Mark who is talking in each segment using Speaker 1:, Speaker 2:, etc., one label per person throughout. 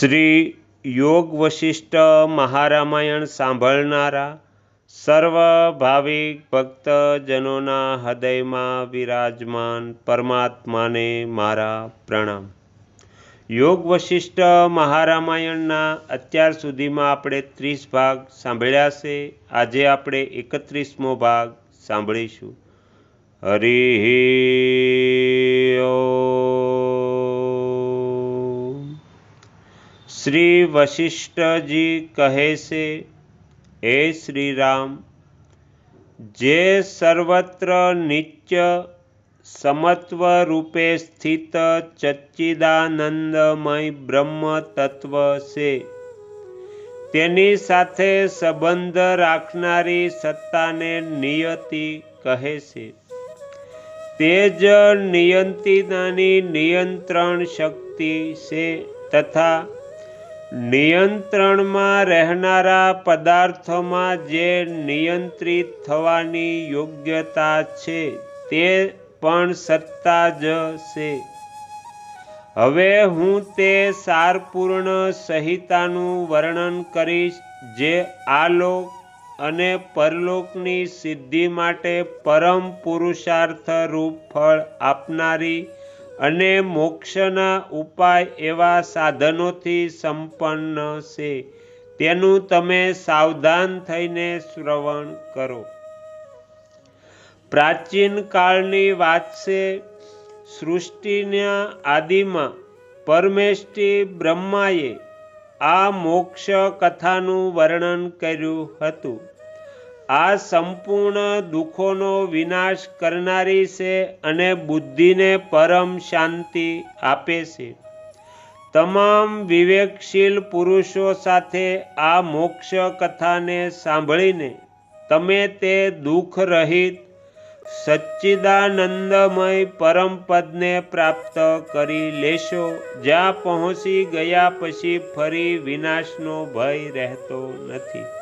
Speaker 1: શ્રી યોગ વશિષ્ઠ મહારામાયણ સાંભળનારા સર્વ ભાવિક ભક્તજનોના હૃદયમાં વિરાજમાન પરમાત્માને મારા પ્રણામ. યોગ વશિષ્ઠ મહારામાયણના અત્યાર સુધીમાં આપણે ત્રીસ ભાગ સાંભળ્યા છે. આજે આપણે એકત્રીસમો ભાગ સાંભળીશું. હરિ શ્રી વશિષ્ઠજી કહે છે, હે શ્રી રામ જે સર્વત્ર નિત્ય સમત્વ રૂપે સ્થિત ચચ્ચિદાનંદમય બ્રહ્મ તત્વ છે. તેની સાથે સંબંધ રાખનારી સત્તાને નિયતિ કહે છે. તે જ નિયંતિનાની નિયંત્રણ શક્તિ છે તથા નિયંત્રણમાં રહેનારા પદાર્થોમાં જે નિયંત્રિત થવાની યોગ્યતા છે, તે પણ સત્તા જ છે. હવે હું તે સારપૂર્ણ સંહિતાનું વર્ણન કરીશ, જે આલોક અને પરલોકની સિદ્ધિ માટે પરમ પુરુષાર્થ રૂપ ફળ આપનારી અને મોક્ષના ઉપાય એવા સાધનોથી સંપન્ન છે. તેનું તમે સાવધાન થઈને શ્રવણ કરો. પ્રાચીન કાળની વાત છે, સૃષ્ટિના આદિમાં પરમેષ્ઠી બ્રહ્માએ આ મોક્ષ કથાનું વર્ણન કર્યું હતું. આ સંપૂર્ણ દુઃખોનો વિનાશ કરનારી છે અને બુદ્ધિને પરમ શાંતિ આપે છે. તમામ વિવેકશીલ પુરુષો સાથે આ મોક્ષ કથાને સાંભળીને તમે તે દુઃખ રહિત સચ્ચિદાનંદમય પરમપદને પ્રાપ્ત કરી લેશો, જ્યાં પહોંચી ગયા પછી ફરી વિનાશનો ભય રહેતો નથી.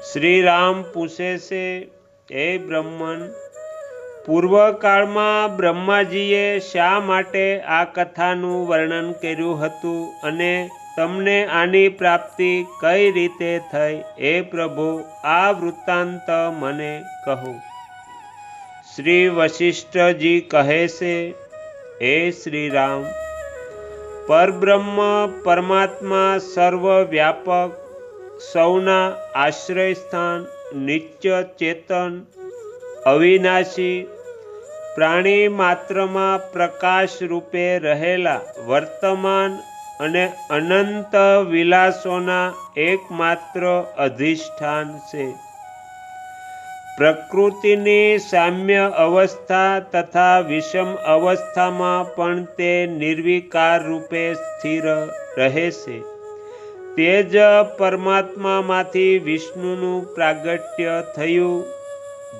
Speaker 1: શ્રી રામ પૂછે છે હે બ્રહ્મન, પૂર્વકાળમાં બ્રહ્માજીએ શા માટે આ કથાનું વર્ણન કર્યું હતું અને તમને આની પ્રાપ્તિ કઈ રીતે થઈ? હે પ્રભુ, આ વૃત્તાંત મને કહો. શ્રી વશિષ્ઠજી કહે છે હે શ્રી રામ પરબ્રહ્મ પરમાત્મા સર્વવ્યાપક સૌના આશ્રય સ્થાન, નિત્ય ચેતન, અવિનાશી, પ્રાણી માત્રમાં પ્રકાશ રૂપે રહેલા વર્તમાન અને અનંત વિલાસોના એકમાત્ર અધિષ્ઠાન છે. પ્રકૃતિની સામ્ય અવસ્થા તથા વિષમ અવસ્થામાં પણ તે નિર્વિકાર રૂપે સ્થિર રહે છે. તે જ પરમાત્મામાંથી વિષ્ણુનું પ્રાગટ્ય થયું,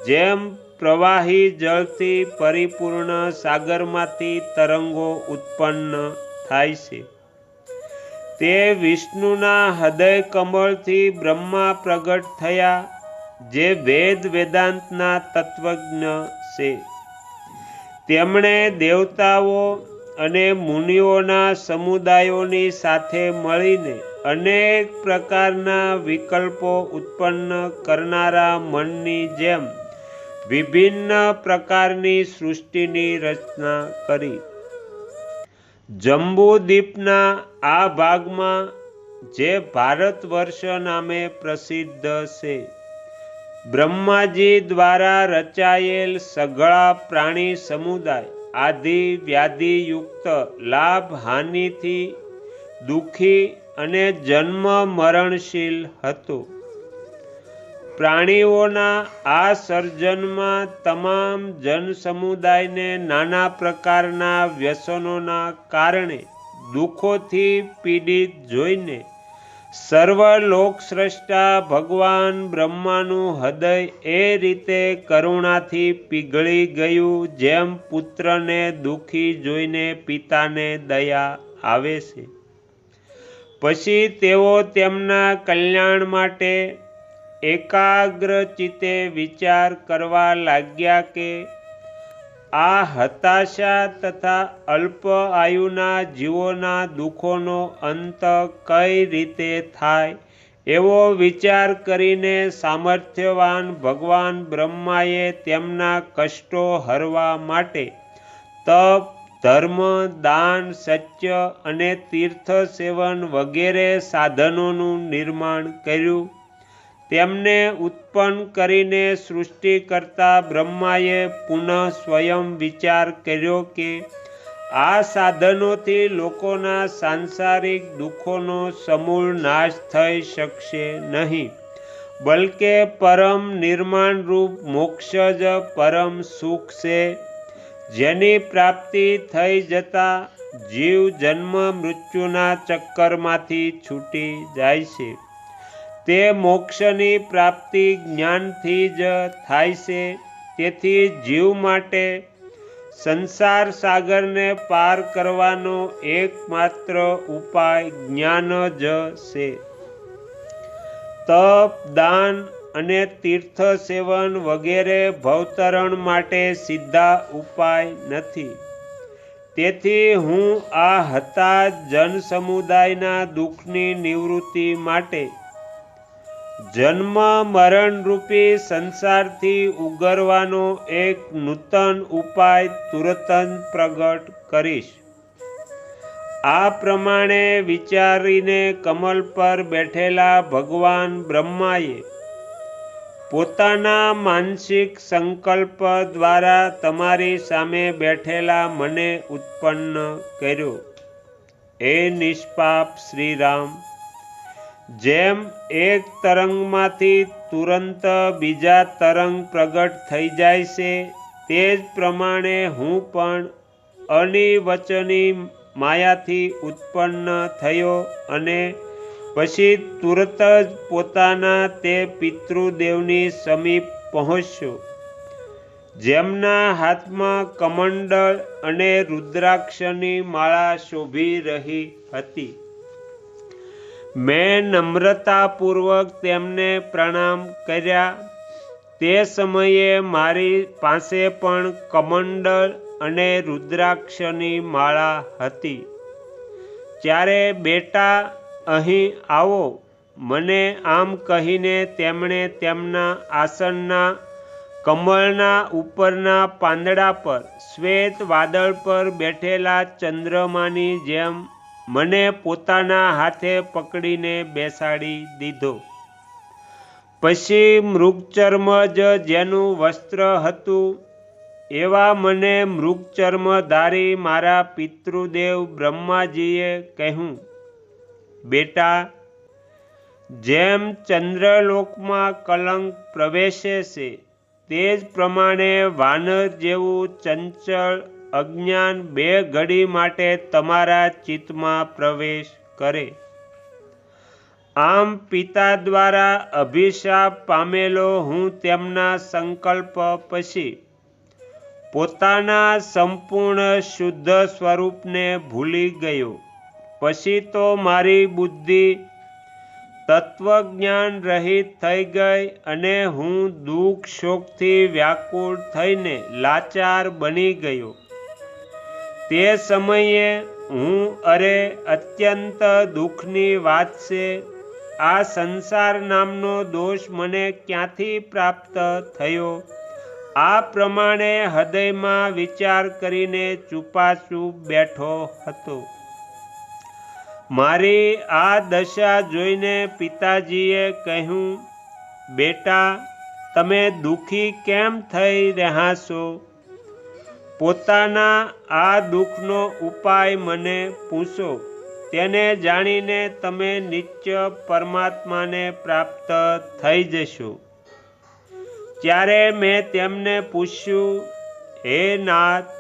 Speaker 1: જેમ પ્રવાહી જળથી પરિપૂર્ણ સાગરમાંથી તરંગો ઉત્પન્ન થાય છે. તે વિષ્ણુના હૃદય કમળથી બ્રહ્મા પ્રગટ થયા, જે વેદ વેદાંતના તત્વજ્ઞ છે. તેમણે દેવતાઓ અને મુનિઓના સમુદાયોની સાથે મળીને અનેક પ્રકારના વિકલ્પો ઉત્પન્ન કરનારા મનની જેમ વિભિન્ન પ્રકારની સૃષ્ટિની રચના કરી. જંબુદ્વીપના આ ભાગમાં જે ભારત વર્ષ નામે પ્રસિદ્ધ છે, બ્રહ્માજી દ્વારા રચાયેલ સઘળા પ્રાણી સમુદાય આદિ વ્યાધિયુક્ત લાભ હાનિથી દુઃખી અને જન્મ મરણશીલ હતો. પ્રાણીઓના આ સર્જનમાં તમામ જનસમુદાયને નાના પ્રકારના વ્યસનોના કારણે દુઃખોથી પીડિત જોઈને સર્વલોકસ્રષ્ટા ભગવાન બ્રહ્માનું હૃદય એ રીતે કરુણાથી પીગળી ગયું જેમ પુત્રને દુઃખી જોઈને પિતાને દયા આવે છે. પછી તેઓ તેમના કલ્યાણ માટે એકાગ્ર ચિત્તે વિચાર કરવા લાગ્યા કે આ હતાશા તથા અલ્પ આયુના જીવોના દુઃખોનો અંત કઈ રીતે થાય એવો વિચાર કરીને સામર્થ્યવાન ભગવાન બ્રહ્માએ તેમના કષ્ટો હરવા માટે તપ ધર્મ, દાન, સત્ય અને તીર્થ સેવન વગેરે સાધનોનું નિર્માણ કર્યું. તેમને ઉત્પન્ન કરીને સૃષ્ટિ કરતા બ્રહ્માએ પુનઃ સ્વયં વિચાર કર્યો કે આ સાધનોથી લોકોના સાંસારિક દુઃખોનો સમૂળ નાશ થઈ શકશે નહીં, બલકે પરમ નિર્માણરૂપ મોક્ષ જ પરમ સુખ છે. જેની પ્રાપ્તિ થઈ જતા જીવ, જન્મ, મૃત્યુના ચક્કરમાંથી છૂટી જાય છે. તે મોક્ષની પ્રાપ્તિ જ્ઞાનથી જ થાય છે. તેથી જીવ માટે સંસાર સાગરને પાર કરવાનો એકમાત્ર ઉપાય જ્ઞાન જ છે. તપ, દાન અને તીર્થ સેવન વગેરે ભવતરણ માટે સીધા ઉપાય નથી. તેથી હું આ હતા જન સમુદાયના દુઃખની નિવૃત્તિ માટે જન્મ મરણરૂપી સંસારથી ઉગરવાનો એક નૂતન ઉપાય તુરત પ્રગટ કરીશ. આ પ્રમાણે વિચારીને કમલ પર બેઠેલા ભગવાન બ્રહ્માએ પોતાના માનસિક સંકલ્પ દ્વારા તમારી સામે બેઠેલા મને ઉત્પન્ન કર્યો. એ નિષ્પાપ શ્રીરામ. જેમ એક તરંગમાંથી તુરંત બીજા તરંગ પ્રગટ થઈ જાય છે, તે જ પ્રમાણે હું પણ અનિવચની માયાથી ઉત્પન્ન થયો અને પછી તુરત જ પોતાના તે પિતૃદેવની સમીપ પહોંચ્યો. જેમના હાથમાં કમંડળ અને રુદ્રાક્ષની માળા શોભી રહી હતી. મેં નમ્રતાપૂર્વક તેમને પ્રણામ કર્યા. તે સમયે મારી પાસે પણ કમંડળ અને રુદ્રાક્ષની માળા હતી. ત્યારે બેટા અહીં આવો. મને આમ કહીને તેમણે તેમના આસનના કમળના ઉપરના પાંદડા પર, શ્વેત વાદળ પર બેઠેલા ચંદ્રમાની જેમ મને પોતાના હાથે પકડીને બેસાડી દીધો. પછી મૃગચર્મ જ જેનું વસ્ત્ર હતું, એવા મને મૃગચર્મધારી મારા પિતૃદેવ બ્રહ્માજીએ કહ્યું. બેટા, જેમ ચંદ્રલોકમાં કલંક પ્રવેશે છે, તે જ પ્રમાણે વાનર જેવું ચંચળ અજ્ઞાન બે ઘડી માટે તમારા ચિત્તમાં પ્રવેશ કરે. આમ પિતા દ્વારા અભિશાપ પામેલો હું તેમના સંકલ્પ પછી પોતાના સંપૂર્ણ શુદ્ધ સ્વરૂપને ભૂલી ગયો. પછી તો મારી બુદ્ધિ તત્વજ્ઞાન રહિત થઈ ગઈ અને હું દુઃખ શોકથી વ્યાકુળ થઈને લાચાર બની ગયો. તે સમયે હું, અરે, અત્યંત દુઃખની વાત છે. આ સંસાર નામનો દોષ મને ક્યાંથી પ્રાપ્ત થયો? આ પ્રમાણે હૃદયમાં વિચાર કરીને ચૂપાચૂપ બેઠો હતો. મારી આ દશા જોઈને પિતાજીએ કહ્યું, બેટા, તમે દુઃખી કેમ થઈ રહ્યા છો? પોતાના આ દુઃખનો ઉપાય મને પૂછો. તેને જાણીને તમે નિત્ય પરમાત્માને પ્રાપ્ત થઈ જશો. ત્યારે મેં તેમને પૂછ્યું, હે નાથ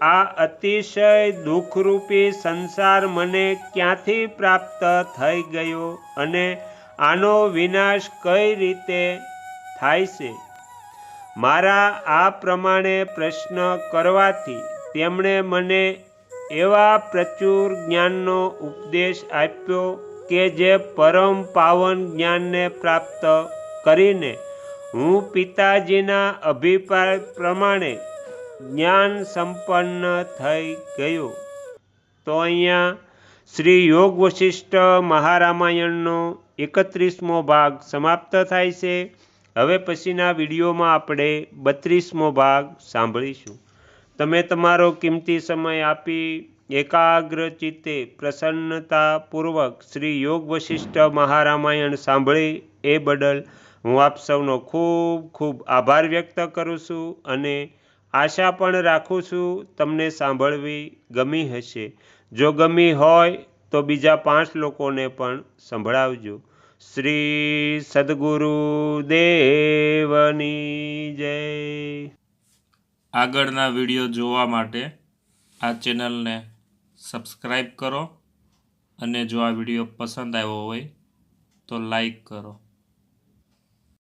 Speaker 1: આ અતિશય દુઃખરૂપી સંસાર મને ક્યાંથી પ્રાપ્ત થઈ ગયો અને આનો વિનાશ કઈ રીતે થાય છે? મારા આ પ્રમાણે પ્રશ્ન કરવાથી તેમણે મને એવા પ્રચુર જ્ઞાનનો ઉપદેશ આપ્યો કે જે પરમ પાવન જ્ઞાનને પ્રાપ્ત કરીને હું પિતાજીના અભિપ્રાય પ્રમાણે જ્ઞાન સંપન્ન થઈ ગયું. તો અહીંયા શ્રી યોગ વશિષ્ઠ મહારામાયણનો એકત્રીસમો ભાગ સમાપ્ત થાય છે. હવે પછીના વિડીયોમાં આપણે બત્રીસમો ભાગ સાંભળીશું. તમે તમારો કિંમતી સમય આપી એકાગ્ર ચિત્તે પ્રસન્નતાપૂર્વક શ્રી યોગ વશિષ્ઠ મહારામાયણ સાંભળી એ બદલ હું આપ સૌનો ખૂબ ખૂબ આભાર વ્યક્ત કરું છું અને આશા પણ રાખું છું તમને સાંભળવી ગમી હશે. જો ગમી હોય તો બીજા પાંચ લોકોને પણ સંભળાવજો. શ્રી સદગુરુ દેવની જય.
Speaker 2: આગળના વીડિયો જોવા માટે આ ચેનલને સબસ્ક્રાઈબ કરો અને જો આ વીડિયો પસંદ આવ્યો હોય તો લાઈક કરો.